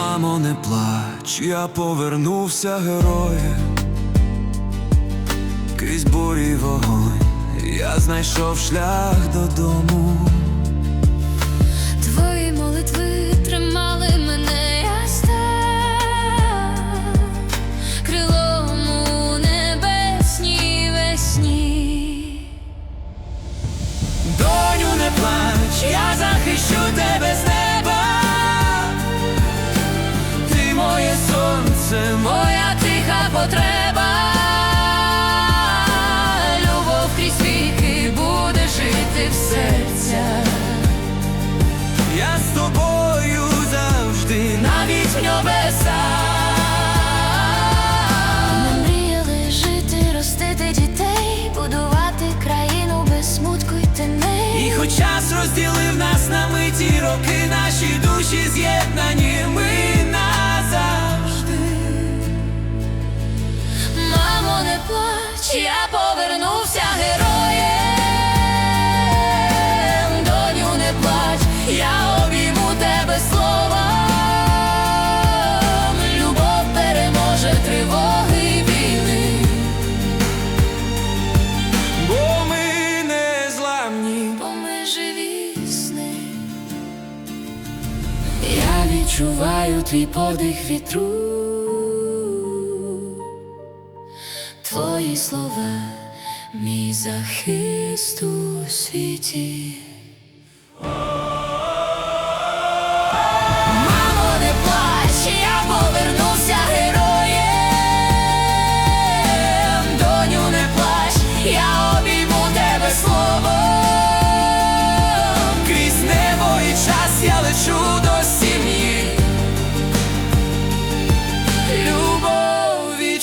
Мамо, не плач, я повернувся героєм Крізь бурі вогонь, я знайшов шлях додому. Тиха потреба, любов крізь віки буде жити в серцях. я з тобою завжди. навіть в небеса. Ми мріяли жити, ростити дітей, будувати країну без смутку й теней. І хоч час розділив нас на миті роки, наші душі з'єднані, ми я повернувся героєм. Доню, не плач, я обійму тебе словом. Любов переможе тривоги війни. Бо ми не зламні. Бо ми живі сни. Я відчуваю твій подих вітру. Твої слова, мій захист у світі. Мамо, не плач, я повернувся героєм. Доню, не плач, я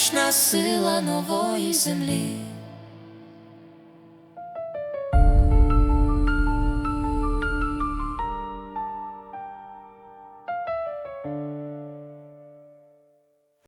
Вічна сила нової землі.